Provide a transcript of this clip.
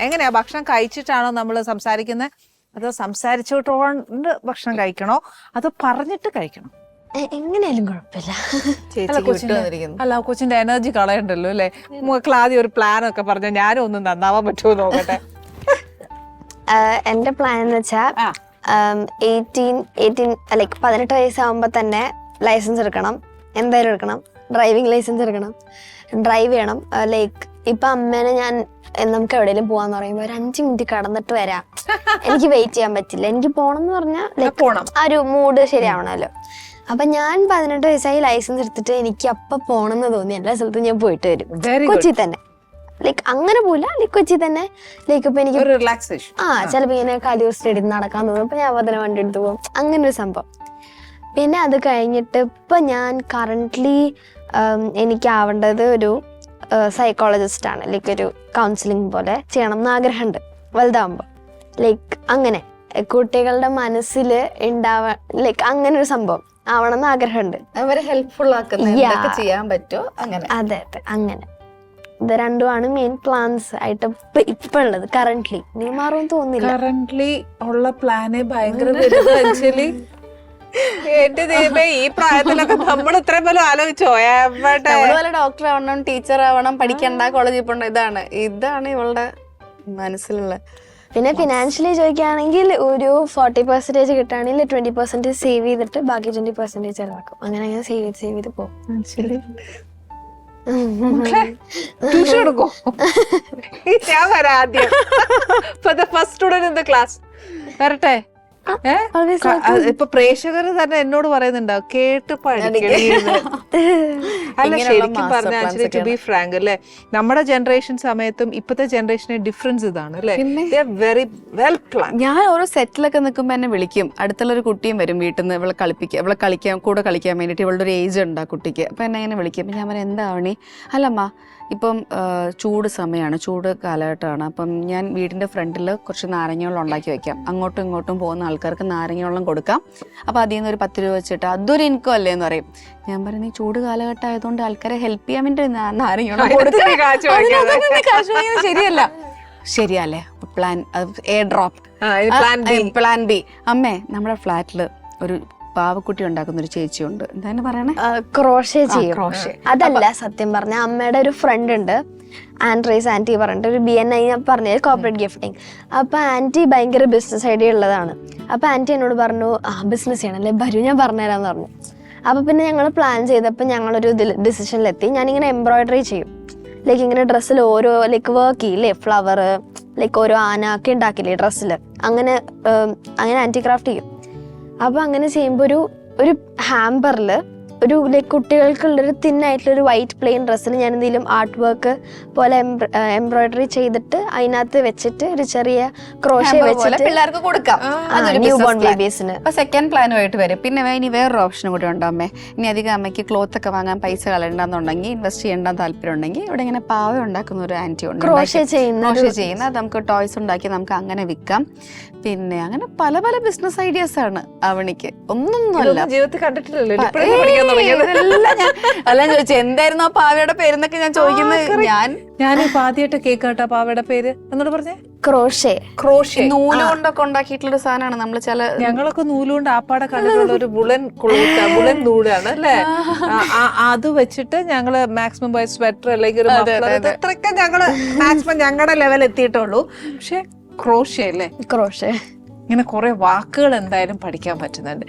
എങ്ങനെയാ ഭക്ഷണം കഴിച്ചിട്ടാണോ നമ്മൾ സംസാരിക്കുന്നത് അതോ സംസാരിച്ചോണ്ട് ഭക്ഷണം കഴിക്കണോ? അതോ പറഞ്ഞിട്ട് കഴിക്കണം? എങ്ങനെയാലും കുഴപ്പമില്ല. അല്ല കൊച്ചിന്റെ അല്ല കൊച്ചിന്റെ എനർജി കളയണ്ടല്ലോ അല്ലേ? ആദ്യം ഒരു പ്ലാൻ ഒക്കെ പറഞ്ഞ ഞാനും ഒന്ന് നന്നാവാൻ പറ്റുമോ നോക്കട്ടെ. എന്റെ പ്ലാൻ എന്ന് വെച്ചാൽ ആ. എയ്റ്റീൻ എയ്റ്റീൻ ലൈക്ക് പതിനെട്ട് വയസ്സാകുമ്പോൾ തന്നെ ലൈസൻസ് എടുക്കണം. എന്തായാലും എടുക്കണം. ഡ്രൈവിംഗ് ലൈസൻസ് എടുക്കണം. ഡ്രൈവ് ചെയ്യണം. ലൈക്ക് ഇപ്പൊ അമ്മേനെ ഞാൻ നമുക്ക് എവിടെയെങ്കിലും പോവാന്ന് പറയുമ്പോ ഒരു അഞ്ചു മിനിറ്റ് കടന്നിട്ട് വരാം. എനിക്ക് വെയിറ്റ് ചെയ്യാൻ പറ്റില്ല. എനിക്ക് പോണം എന്ന് പറഞ്ഞാൽ ആ ഒരു മൂഡ് ശരിയാവണല്ലോ അപ്പൊ ഞാൻ പതിനെട്ട് വയസ്സായി ലൈസൻസ് എടുത്തിട്ട് എനിക്ക് അപ്പൊ പോണെന്ന് തോന്നി. എല്ലാ സ്ഥലത്തും ഞാൻ പോയിട്ട് വരും. കൊച്ചി തന്നെ. ലൈക്ക് അങ്ങനെ പോല ലൈക്ക് കൊച്ചി തന്നെ. ലൈക്ക് ഇപ്പൊ എനിക്ക് റിലാക്സേഷൻ ആ ചിലപ്പോ ഇങ്ങനെ കലിയൂർ സ്റ്റേഡിയം നടക്കാൻ തോന്നും. അപ്പൊ ഞാൻ പതിനെ വണ്ടി എടുത്ത് പോകും. അങ്ങനെ ഒരു സംഭവം. പിന്നെ അത് കഴിഞ്ഞിട്ട് ഇപ്പൊ ഞാൻ കറണ്ട്ലി എനിക്കാവേണ്ടത് ഒരു സൈക്കോളജിസ്റ്റ് ആണ്. ലൈക്ക് ഒരു കൗൺസിലിംഗ് പോലെ ചെയ്യണം എന്ന് ആഗ്രഹമുണ്ട്. വലുതാവുമ്പോൾ ലൈക്ക് അങ്ങനെ. കുട്ടികളുടെ മനസ്സിൽ ഉണ്ടാവ ലൈക്ക് അങ്ങനെ ഒരു സംഭവം ആവണം എന്ന് ആഗ്രഹമുണ്ട്. അവരെ ഹെൽപ്ഫുൾ ആക്കുന്ന ചെയ്യാൻ പറ്റുമോ? അങ്ങനെ. അതെ അതെ. അങ്ങനെ. ഇത് രണ്ടുമാണ് മെയിൻ പ്ലാൻസ് ആയിട്ട് ഇപ്പൊ ഉള്ളത്. കറന്റ്ലി നീ മാറുമെന്ന് തോന്നുന്നില്ല. കറന്റ്ലി ഉള്ള പ്ലാന് ഭയങ്കര എന്റെ ദൈവമേ ഈ പ്രായത്തിലൊക്കെ നമ്മൾ ഇത്രയും പോലും ആലോചിച്ചോ? നമ്മൾ ഡോക്ടർ ആവണം ടീച്ചർ ആവണം പഠിക്കണ്ട കോളേജിൽ പോകണ്ട ഇതാണ്. ഇതാണ് ഇവളുടെ മനസ്സിലുള്ള പിന്നെ ഫിനാൻഷ്യലി ചോദിക്കുകയാണെങ്കിൽ ഒരു ഫോർട്ടി പെർസെന്റേജ് കിട്ടുകയാണെങ്കിൽ ട്വന്റി പെർസെന്റേജ് സേവ് ചെയ്തിട്ട് ബാക്കി ട്വന്റി പെർസെന്റേജ് ചെലവാക്കും അങ്ങനെ അങ്ങനെ സേവ് ചെയ്ത് സേവ് ചെയ്ത് പോകും. ട്യൂഷൻ എടുക്കോ? ഞാൻ വരാം ആദ്യം. First student in the class വരട്ടെ. ഇപ്പൊ പ്രേക്ഷകർ തന്നെ എന്നോട് പറയുന്നുണ്ടാവും കേട്ട്. അല്ല ശരിക്കും പറഞ്ഞ ആക്ച്വലി ടു ബി ഫ്രാങ്ക് അല്ലേ നമ്മുടെ ജനറേഷൻ സമയത്തും ഇപ്പത്തെ ജനറേഷന് ഡിഫറൻസ് ഇതാണ് അല്ലെ? വെരി വെൽ പ്ലാൻ ഞാൻ ഓരോ സെറ്റിലൊക്കെ നിൽക്കുമ്പോൾ എന്നെ വിളിക്കും. അടുത്തുള്ള ഒരു കുട്ടിയും വരും വീട്ടിൽ നിന്ന് ഇവളെ കളിപ്പിക്കുക ഇവളെ കളിക്കാൻ കൂടെ കളിക്കാൻ വേണ്ടിയിട്ട് ഇവളുടെ ഒരു ഏജ് ഉണ്ട് ആ കുട്ടിക്ക്. അപ്പൊ എന്നെ ഇങ്ങനെ വിളിക്കും. ഞാൻ പറയാം എന്താവണി അല്ലമ്മ ഇപ്പം ചൂട് സമയമാണ് ചൂട് കാലഘട്ടമാണ്. അപ്പം ഞാൻ വീടിന്റെ ഫ്രണ്ടിൽ കുറച്ച് നാരങ്ങ ഉണ്ടാക്കി വെക്കാം. അങ്ങോട്ടും ഇങ്ങോട്ടും പോകുന്ന ആൾക്കാർക്ക് നാരങ്ങ വെള്ളം കൊടുക്കാം. അപ്പം അതിൽ നിന്ന് ഒരു പത്ത് രൂപ വെച്ചിട്ട് അതൊരു ഇൻകം അല്ലേ എന്ന് പറയും. ഞാൻ പറയുന്നത് ചൂട് കാലഘട്ടം ആയതുകൊണ്ട് ആൾക്കാരെ ഹെൽപ്പ് ചെയ്യാൻ വേണ്ടി നാരങ്ങവെള്ളം ശരിയല്ല. ശരിയല്ലേ? Plan air drop plan B അമ്മേ നമ്മുടെ ഫ്ലാറ്റിൽ ഒരു പാവക്കുട്ടി ഉണ്ടാക്കുന്ന ഒരു ചേച്ചിയുണ്ട്. എന്താണ് പറയണേ? ക്രോഷേ ചെയ്യും. ക്രോഷേ. അതല്ല സത്യം പറഞ്ഞ അമ്മയുടെ ഒരു ഫ്രണ്ട് ഉണ്ട്. ആൻഡ്രീസ് ആന്റി പറഞ്ഞിട്ട് ഒരു ബി എൻ ഐ ഞാൻ പറഞ്ഞത് കോർപ്പറേറ്റ് ഗിഫ്റ്റിംഗ് അപ്പൊ ആന്റി ഭയങ്കര ബിസിനസ് ഐഡിയ ഉള്ളതാണ്. അപ്പൊ ആന്റി എന്നോട് പറഞ്ഞു ആ ബിസിനസ് ചെയ്യണല്ലേ വരൂ ഞാൻ പറഞ്ഞുതരാന്ന് പറഞ്ഞു. അപ്പൊ പിന്നെ ഞങ്ങൾ പ്ലാൻ ചെയ്തപ്പോൾ ഞങ്ങളൊരു ഡിസിഷനിലെത്തി ഞാനിങ്ങനെ എംബ്രോയിഡറി ചെയ്യും. ലൈക്ക് ഇങ്ങനെ ഡ്രസ്സിൽ ഓരോ ലൈക്ക് വർക്ക് ചെയ്യില്ലേ ഫ്ലവർ ലൈക്ക് ഓരോ ആന ഒക്കെ ഉണ്ടാക്കില്ലേ ഡ്രസ്സിൽ അങ്ങനെ അങ്ങനെ ആന്റി ക്രാഫ്റ്റ് ചെയ്യും. അപ്പൊ അങ്ങനെ ചെയ്യുമ്പോൾ ഒരു ഒരു ഹാമ്പറിൽ ഒരു ലൈക്ക് കുട്ടികൾക്കുള്ളൊരു തിന്നായിട്ടുള്ള ഒരു വൈറ്റ് പ്ലെയിൻ ഡ്രസ്സിൽ ഞാൻ എന്തെങ്കിലും ആർട്ട് വർക്ക് പോലെ എംബ്രോയിഡറി ചെയ്തിട്ട് അതിനകത്ത് വെച്ചിട്ട് ഒരു ചെറിയ ക്രോഷ്യ വെച്ചിട്ട് പിള്ളേർക്ക് കൊടുക്കാം. New born. ബേബീസിന് അപ്പൊ സെക്കൻഡ് പ്ലാനുമായിട്ട് വരും. പിന്നെ ഇനി വേറൊരു ഓപ്ഷൻ കൂടി ഉണ്ടോ അമ്മേ. ഇനി അധികം അമ്മയ്ക്ക് ക്ലോത്ത് ഒക്കെ വാങ്ങാൻ പൈസ കളയണ്ടെന്നുണ്ടെങ്കിൽ ഇൻവെസ്റ്റ് ചെയ്യേണ്ട താല്പര്യം ഉണ്ടെങ്കിൽ ഇവിടെ ഇങ്ങനെ പാവ ഉണ്ടാക്കുന്ന ഒരു ആന്റി ഉണ്ട്. ക്രോഷേ ചെയ്യുന്ന ക്രോഷ്യ ക്രോഷേ ചെയ്യുന്ന അത് നമുക്ക് ടോയ്സ് ഉണ്ടാക്കി നമുക്ക് അങ്ങനെ വിൽക്കാം. പിന്നെ അങ്ങനെ പല പല ബിസിനസ് ഐഡിയാസ് ആണ് അവണിക്ക് ഒന്നും ജീവിതത്തിൽ കണ്ടിട്ടില്ലല്ലോ. പഠിക്കാൻ തുടങ്ങിയത് എല്ലാം ചോദിച്ചു എന്തായിരുന്നു ആ പാവയുടെ പേരെന്നൊക്കെ ഞാൻ ചോദിക്കുന്നത്? ഞാൻ ഞാൻ ഇപ്പൊ ആദ്യമായിട്ട് കേക്കാട്ടോ പാവയുടെ പേര്. എന്നോട് പറഞ്ഞേ? ക്രോഷേ. ക്രോഷേ. നൂൽ കൊണ്ടൊക്കെ ഉണ്ടാക്കിയിട്ടുള്ള ഒരു സാധനമാണ്. നമ്മൾ ചില ഞങ്ങളൊക്കെ നൂലുകൊണ്ട് ആപ്പാടെ കണ്ടിട്ടുള്ള ഒരു ബുളൻ കുളുത്ത ബുളൻ നൂലാണ് അല്ലേ? അത് വെച്ചിട്ട് ഞങ്ങൾ മാക്സിമം പോയ സ്വെറ്റർ അല്ലെങ്കിൽ ഇത്രയൊക്കെ ഞങ്ങൾ മാക്സിമം ഞങ്ങളുടെ ലെവൽ എത്തിയിട്ടുള്ളൂ. പക്ഷെ ക്രോഷ്യ അല്ലേ? ക്രോഷേ. ഇങ്ങനെ കുറെ വാക്കുകൾ എന്തായാലും പഠിക്കാൻ പറ്റുന്നുണ്ട്.